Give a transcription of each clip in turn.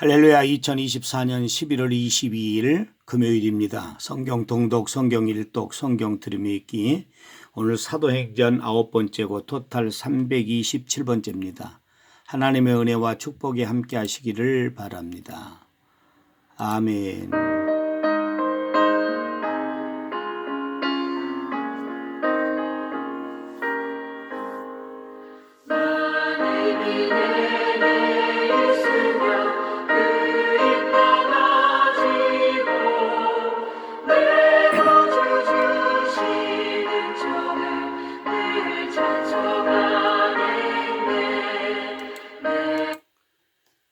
할렐루야 2024년 11월 22일 금요일입니다. 성경 동독, 성경 일독, 성경 들음이 있기 오늘 사도행전 아홉 번째고 토탈 327번째입니다. 하나님의 은혜와 축복이 함께 하시기를 바랍니다. 아멘.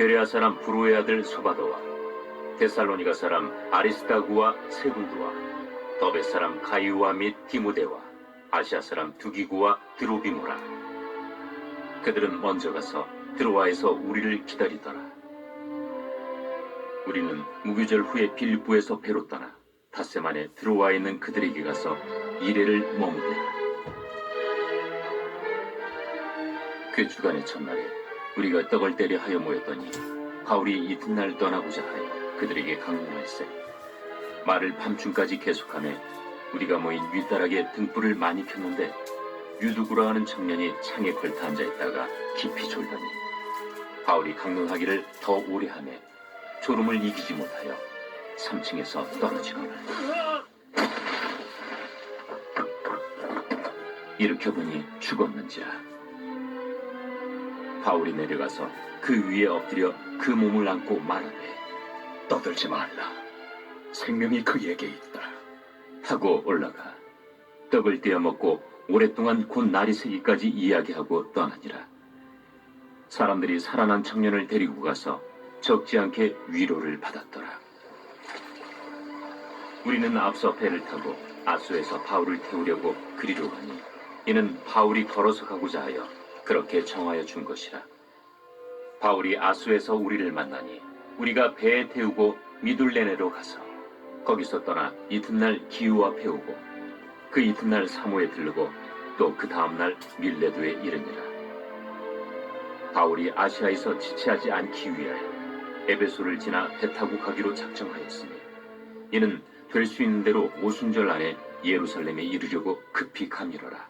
베레아 사람 브로의 아들 소바도와 데살로니가 사람 아리스타구와 세군두와 더베 사람 가이우와 및 디모데와 아시아 사람 두기구와 드로비모라. 그들은 먼저 가서 드로아에서 우리를 기다리더라. 우리는 무교절 후에 빌립보에서 배로 떠나 닷새 만에 드로아에 있는 그들에게 가서 이래를 머무르라. 그 주간의 첫날에 우리가 떡을 때려 하여 모였더니 바울이 이튿날 떠나고자 하여 그들에게 강론할세 말을 밤중까지 계속하며 우리가 모인 윗다락에 등불을 많이 켰는데 유두구라 하는 청년이 창에 걸터 앉아 있다가 깊이 졸더니 바울이 강론하기를 더 오래 하며 졸음을 이기지 못하여 3층에서 떨어지거늘 일으켜 보니 죽었는지라 바울이 내려가서 그 위에 엎드려 그 몸을 안고 말하되 떠들지 말라. 생명이 그에게 있다. 하고 올라가 떡을 떼어 먹고 오랫동안 곧 날이 새기까지 이야기하고 떠나니라 사람들이 살아난 청년을 데리고 가서 적지 않게 위로를 받았더라 우리는 앞서 배를 타고 아수에서 바울을 태우려고 그리로 가니 이는 바울이 걸어서 가고자 하여 그렇게 정하여 준 것이라. 바울이 아수에서 우리를 만나니 우리가 배에 태우고 미둘레네로 가서 거기서 떠나 이튿날 기우와 배우고 그 이튿날 사모에 들르고 또 그 다음날 밀레도에 이르니라. 바울이 아시아에서 지체하지 않기 위하여 에베소를 지나 배 타고 가기로 작정하였으니 이는 될 수 있는 대로 오순절 안에 예루살렘에 이르려고 급히 가미러라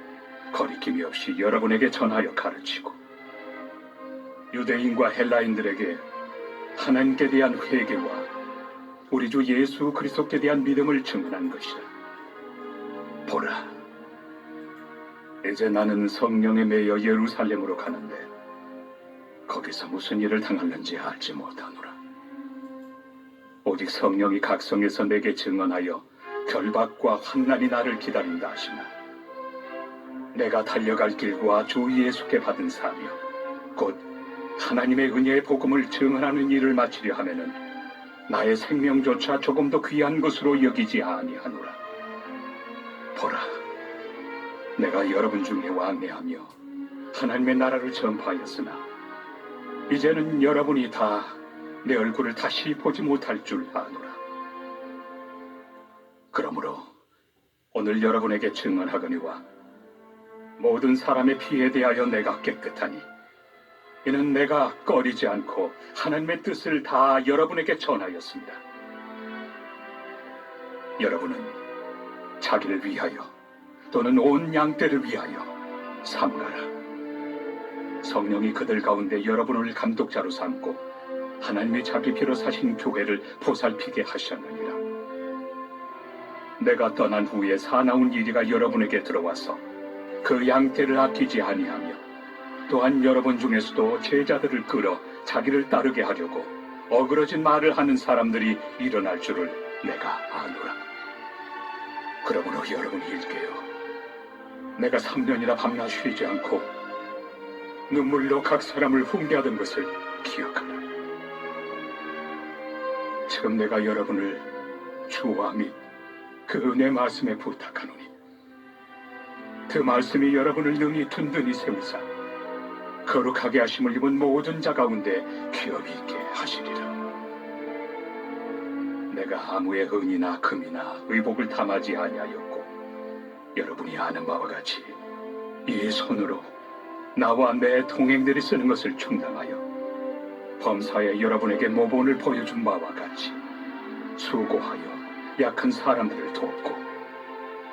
거리낌이 없이 여러분에게 전하여 가르치고 유대인과 헬라인들에게 하나님께 대한 회개와 우리 주 예수 그리스도께 대한 믿음을 증언한 것이라. 보라, 이제 나는 성령에 매여 예루살렘으로 가는데 거기서 무슨 일을 당할는지 알지 못하노라. 오직 성령이 각성에서 내게 증언하여 결박과 환난이 나를 기다린다 하시나 내가 달려갈 길과 주 예수께 받은 사명 곧 하나님의 은혜의 복음을 증언하는 일을 마치려 하면은 나의 생명조차 조금도 귀한 것으로 여기지 아니하노라. 보라, 내가 여러분 중에 왕래하며 하나님의 나라를 전파하였으나 이제는 여러분이 다 내 얼굴을 다시 보지 못할 줄 아노라. 그러므로 오늘 여러분에게 증언하거니와 모든 사람의 피에 대하여 내가 깨끗하니 이는 내가 꺼리지 않고 하나님의 뜻을 다 여러분에게 전하였습니다. 여러분은 자기를 위하여 또는 온 양떼를 위하여 삼가라. 성령이 그들 가운데 여러분을 감독자로 삼고 하나님이 자기 피로 사신 교회를 보살피게 하셨느니라. 내가 떠난 후에 사나운 이리가 여러분에게 들어와서 그 양떼를 아끼지 아니하며 또한 여러분 중에서도 제자들을 끌어 자기를 따르게 하려고 어그러진 말을 하는 사람들이 일어날 줄을 내가 아노라. 그러므로 여러분이 일게요. 내가 3년이나 밤낮 쉬지 않고 눈물로 각 사람을 훈계하던 것을 기억하라. 지금 내가 여러분을 주와 및그 은혜 말씀에 부탁하노니 그 말씀이 여러분을 능히 든든히 세우사 거룩하게 하심을 입은 모든 자 가운데 기업이 있게 하시리라. 내가 아무의 은이나 금이나 의복을 탐하지 아니하였고 여러분이 아는 바와 같이 이 손으로 나와 내 동행들이 쓰는 것을 충당하여 범사에 여러분에게 모본을 보여준 바와 같이 수고하여 약한 사람들을 돕고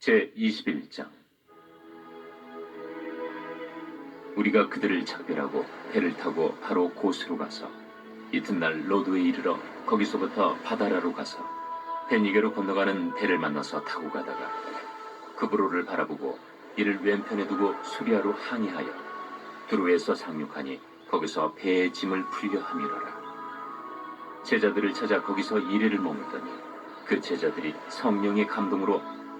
제 21장. 우리가 그들을 작별하고 배를 타고 바로 고스로 가서 이튿날 로드에 이르러 거기서부터 바다라로 가서 베니게로 건너가는 배를 만나서 타고 가다가 그브로를 바라보고 이를 왼편에 두고 수리아로 항해하여 두루에서 상륙하니 거기서 배의 짐을 풀려 함이러라. 제자들을 찾아 거기서 이래를 머물더니 그 제자들이 성령의 감동으로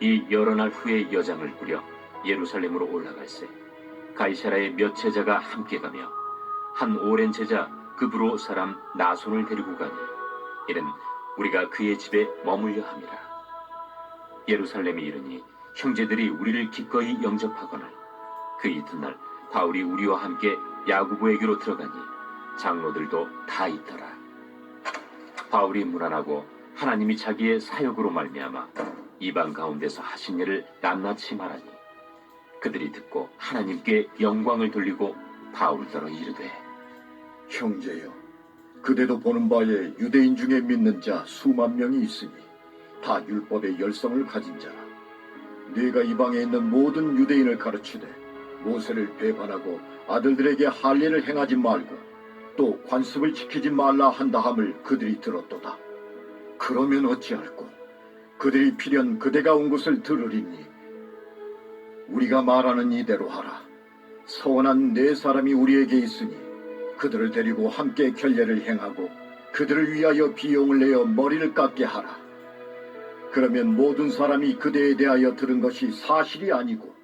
이 여러 날 후에 여장을 꾸려 예루살렘으로 올라갈새 가이사라의 몇 제자가 함께 가며 한 오랜 제자 그브로 사람 나손을 데리고 가니 이는 우리가 그의 집에 머물려 함이라. 예루살렘에 이르니 형제들이 우리를 기꺼이 영접하거늘 그 이튿날 바울이 우리와 함께 야구부에게로 들어가니 장로들도 다 있더라. 바울이 무난하고 하나님이 자기의 사역으로 말미암아 이방 가운데서 하신 일을 낱낱이 말하니 그들이 듣고 하나님께 영광을 돌리고 바울더러 이르되 형제여, 그대도 보는 바에 유대인 중에 믿는 자 수만 명이 있으니 다 율법의 열성을 가진 자라. 네가 이방에 있는 모든 유대인을 가르치되 모세를 배반하고 아들들에게 할례를 행하지 말고 또 관습을 지키지 말라 한다 함을 그들이 들었도다. 그러면 어찌할꼬? 그들이 필연 그대가 온 것을 들으리니 우리가 말하는 이대로 하라. 서원한 네 사람이 우리에게 있으니 그들을 데리고 함께 결례를 행하고 그들을 위하여 비용을 내어 머리를 깎게 하라. 그러면 모든 사람이 그대에 대하여 들은 것이 사실이 아니고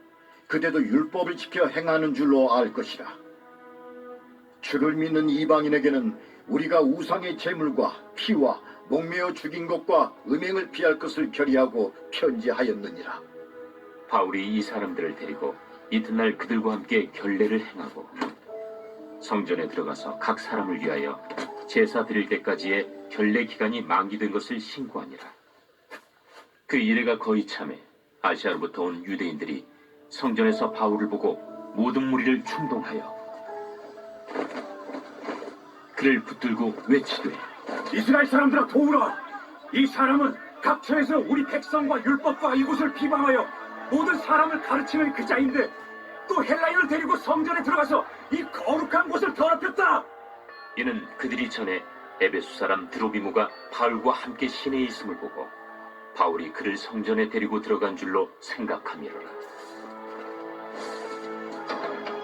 그대도 율법을 지켜 행하는 줄로 알 것이라. 주를 믿는 이방인에게는 우리가 우상의 제물과 피와 목매어 죽인 것과 음행을 피할 것을 결의하고 편지하였느니라. 바울이 이 사람들을 데리고 이튿날 그들과 함께 결례를 행하고 성전에 들어가서 각 사람을 위하여 제사 드릴 때까지의 결례 기간이 만기된 것을 신고하니라. 그 이래가 거의 참에 아시아로부터 온 유대인들이 성전에서 바울을 보고 모든 무리를 충동하여 그를 붙들고 외치되 이스라엘 사람들아 도우라! 이 사람은 각처에서 우리 백성과 율법과 이곳을 비방하여 모든 사람을 가르치는 그 자인데 또 헬라인을 데리고 성전에 들어가서 이 거룩한 곳을 더럽혔다! 이는 그들이 전에 에베소 사람 드로비무가 바울과 함께 시내에 있음을 보고 바울이 그를 성전에 데리고 들어간 줄로 생각함이로라.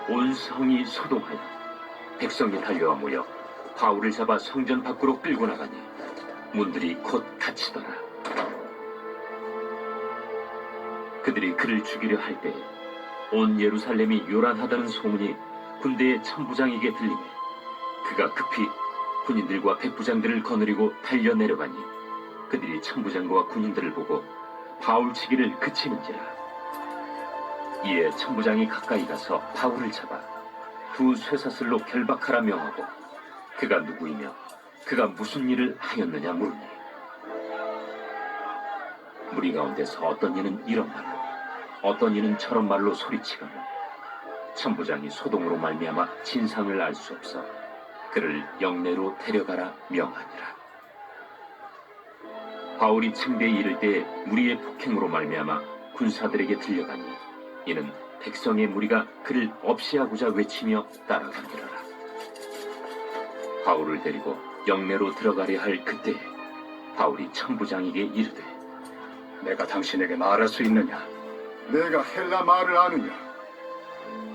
온 성이 소동하여 백성이 달려와 모여 바울을 잡아 성전 밖으로 끌고 나가니 문들이 곧 닫히더라. 그들이 그를 죽이려 할 때에 온 예루살렘이 요란하다는 소문이 군대의 천부장에게 들리매 그가 급히 군인들과 백부장들을 거느리고 달려 내려가니 그들이 천부장과 군인들을 보고 바울 치기를 그치는지라 이에 천부장이 가까이 가서 바울을 잡아 두 쇠사슬로 결박하라 명하고 그가 누구이며 그가 무슨 일을 하였느냐 물으니 무리 가운데서 어떤 이는 이런 말로 어떤 이는 저런 말로 소리치거늘 천부장이 소동으로 말미암아 진상을 알 수 없어 그를 영내로 데려가라 명하니라. 바울이 층대에 이를 때 무리의 폭행으로 말미암아 군사들에게 들려가니 이는 백성의 무리가 그를 없이 하고자 외치며 따라가니라. 바울을 데리고 영내로 들어가려 할 그때 바울이 천부장에게 이르되 내가 당신에게 말할 수 있느냐? 내가 헬라 말을 아느냐?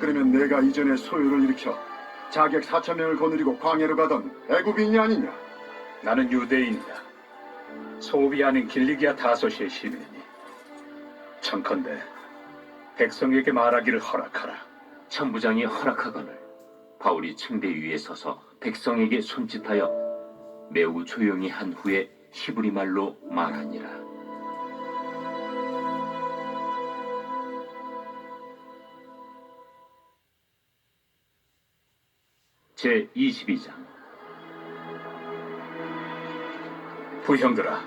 그러면 내가 이전에 소요를 일으켜 자객 4천 명을 거느리고 광야로 가던 애굽인이 아니냐? 나는 유대인이다. 소비 아닌 길리기아 다소시의 시민이니. 청컨대 백성에게 말하기를 허락하라. 천부장이 허락하거늘 바울이 층대 위에 서서 백성에게 손짓하여 매우 조용히 한 후에 히브리 말로 말하니라. 제 22장 부형들아,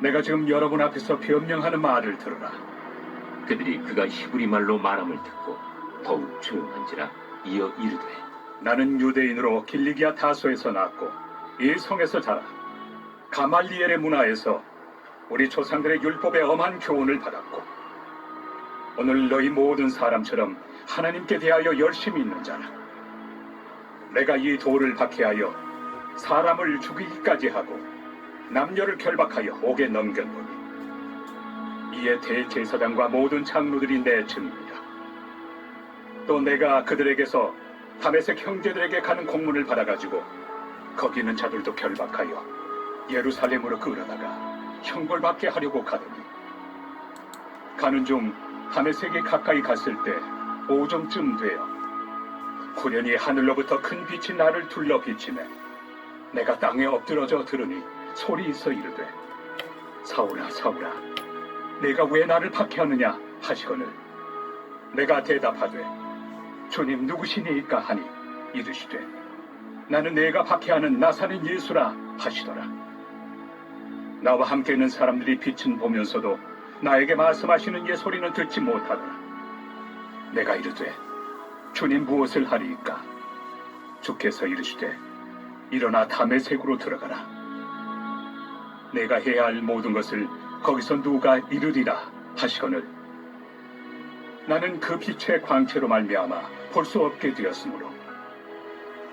내가 지금 여러분 앞에서 변명하는 말을 들으라. 그들이 그가 히브리 말로 말함을 듣고 더욱 조용한지라 이어 이르되 나는 유대인으로 길리기아 타소에서 낳고 이 성에서 자라. 가말리엘의 문화에서 우리 조상들의 율법에 엄한 교훈을 받았고 오늘 너희 모든 사람처럼 하나님께 대하여 열심히 있는 자라. 내가 이 도를 박해하여 사람을 죽이기까지 하고 남녀를 결박하여 옥에 넘겼노니 이에 대제사장과 모든 장로들이 내 증인이라. 또 내가 그들에게서 다메섹 형제들에게 가는 공문을 받아가지고 거기 있는 자들도 결박하여 예루살렘으로 끌어다가 형벌받게 하려고 가더니 가는 중 다메섹에 가까이 갔을 때 오정쯤 되어 고련히 하늘로부터 큰 빛이 나를 둘러 비치네 내가 땅에 엎드러져 들으니 소리 있어 이르되 사울아 사울아 내가 왜 나를 박해하느냐 하시거늘 내가 대답하되 주님 누구시니까 하니 이르시되 나는 내가 박해하는 나사렛 예수라 하시더라. 나와 함께 있는 사람들이 빛은 보면서도 나에게 말씀하시는 예 소리는 듣지 못하더라. 내가 이르되 주님 무엇을 하리이까? 주께서 이르시되 일어나 담의색으로 들어가라. 내가 해야 할 모든 것을 거기서 누가 이르리라 하시거늘 나는 그 빛의 광채로 말미암아 볼 수 없게 되었으므로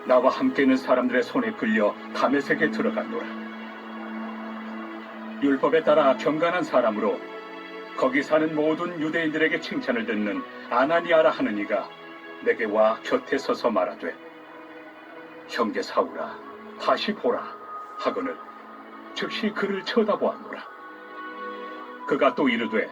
나와 함께 있는 사람들의 손에 끌려 담에색에 들어갔노라. 율법에 따라 경건한 사람으로 거기 사는 모든 유대인들에게 칭찬을 듣는 아나니아라 하는 이가 내게 와 곁에 서서 말하되 형제 사울아 다시 보라 하거늘 즉시 그를 쳐다보았노라. 그가 또 이르되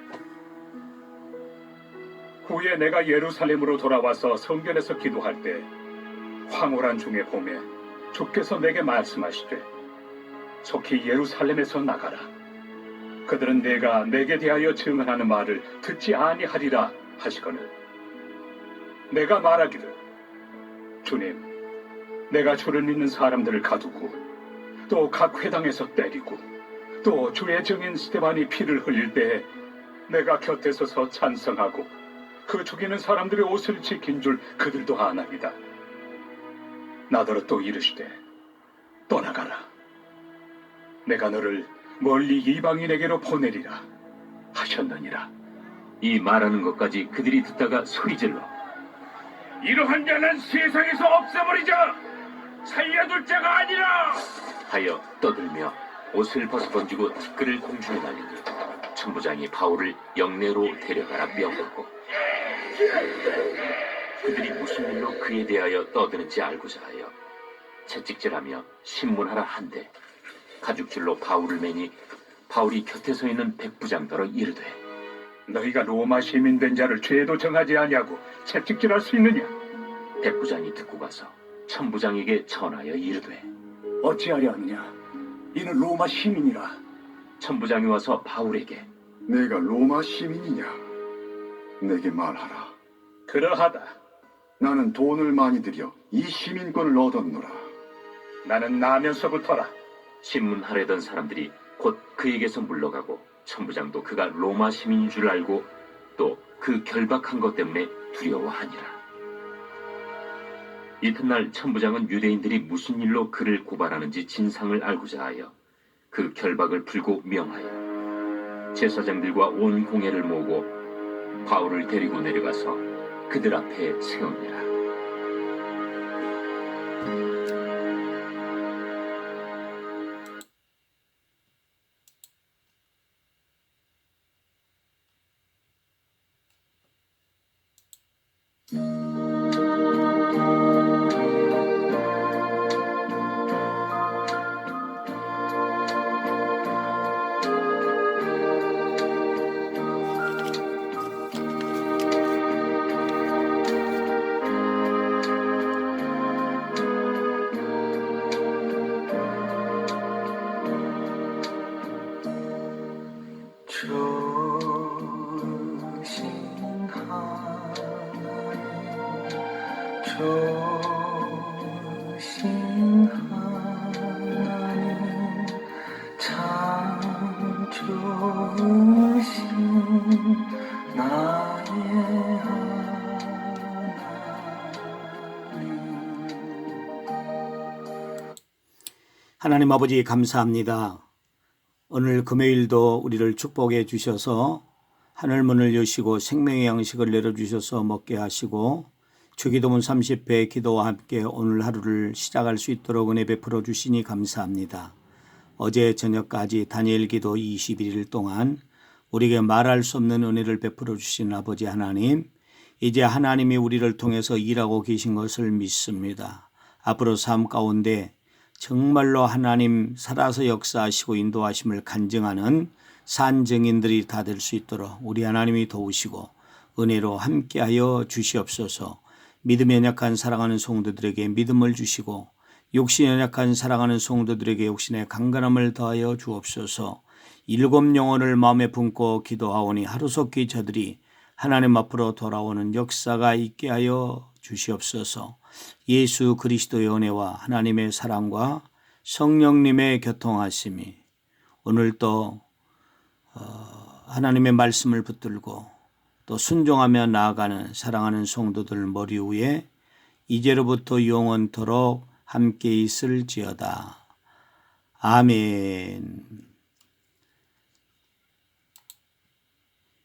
후에 내가 예루살렘으로 돌아와서 성전에서 기도할 때 황홀한 중에 봄에 주께서 내게 말씀하시되 속히 예루살렘에서 나가라. 그들은 내가 내게 대하여 증언하는 말을 듣지 아니하리라 하시거늘. 내가 말하기를 주님 내가 주를 믿는 사람들을 가두고 또 각 회당에서 때리고 또 주의 증인 스테반이 피를 흘릴 때에 내가 곁에 서서 찬성하고 그 죽이는 사람들의 옷을 지킨 줄 그들도 아나이다. 나더러 또 이르시되 떠나가라. 내가 너를 멀리 이방인에게로 보내리라 하셨느니라. 이 말하는 것까지 그들이 듣다가 소리질러 이러한 자는 세상에서 없애버리자 살려둘 자가 아니라 하여 떠들며 옷을 벗어 던지고 티끌을 공중에 날리니 천부장이 바울을 영내로 데려가라 명하고 그들이 무슨 일로 그에 대하여 떠드는지 알고자 하여 채찍질하며 신문하라 한데 가죽줄로 바울을 매니 바울이 곁에 서 있는 백부장더러 이르되 너희가 로마 시민 된 자를 죄도 정하지 아니하고 채찍질할 수 있느냐? 백부장이 듣고 가서 천부장에게 전하여 이르되 어찌하려 하느냐? 이는 로마 시민이라. 천부장이 와서 바울에게 내가 로마 시민이냐? 내게 말하라. 그러하다. 나는 돈을 많이 들여 이 시민권을 얻었노라. 나는 나면서부터라. 신문하려던 사람들이 곧 그에게서 물러가고 천부장도 그가 로마 시민인 줄 알고 또 그 결박한 것 때문에 두려워하니라. 이튿날 천부장은 유대인들이 무슨 일로 그를 고발하는지 진상을 알고자 하여 그 결박을 풀고 명하여 제사장들과 온 공회를 모으고 바울을 데리고 내려가서 그들 앞에 세우니라. 하나님 아버지 감사합니다. 오늘 금요일도 우리를 축복해 주셔서 하늘 문을 여시고 생명의 양식을 내려주셔서 먹게 하시고 주기도문 30회 기도와 함께 오늘 하루를 시작할 수 있도록 은혜 베풀어 주시니 감사합니다. 어제 저녁까지 다니엘 기도 21일 동안 우리에게 말할 수 없는 은혜를 베풀어 주신 아버지 하나님, 이제 하나님이 우리를 통해서 일하고 계신 것을 믿습니다. 앞으로 삶 가운데 정말로 하나님 살아서 역사하시고 인도하심을 간증하는 산 증인들이 다 될 수 있도록 우리 하나님이 도우시고 은혜로 함께하여 주시옵소서. 믿음에 연약한 사랑하는 성도들에게 믿음을 주시고 욕심에 연약한 사랑하는 성도들에게 욕심의 강건함을 더하여 주옵소서. 일곱 영혼을 마음에 품고 기도하오니 하루속히 저들이 하나님 앞으로 돌아오는 역사가 있게 하여 주시옵소서. 예수 그리스도의 은혜와 하나님의 사랑과 성령님의 교통하심이 오늘 또 어, 하나님의 말씀을 붙들고 또 순종하며 나아가는 사랑하는 성도들 머리 위에 이제로부터 영원토록 함께 있을지어다. 아멘.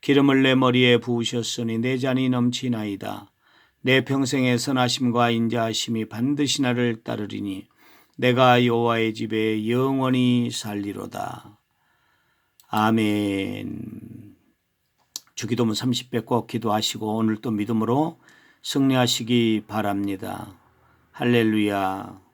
기름을 내 머리에 부으셨으니 내 잔이 넘치나이다. 내 평생의 선하심과 인자하심이 반드시 나를 따르리니 내가 여호와의 집에 영원히 살리로다. 아멘. 주기도문 30배 꼭 기도하시고 오늘 또 믿음으로 승리하시기 바랍니다. 할렐루야.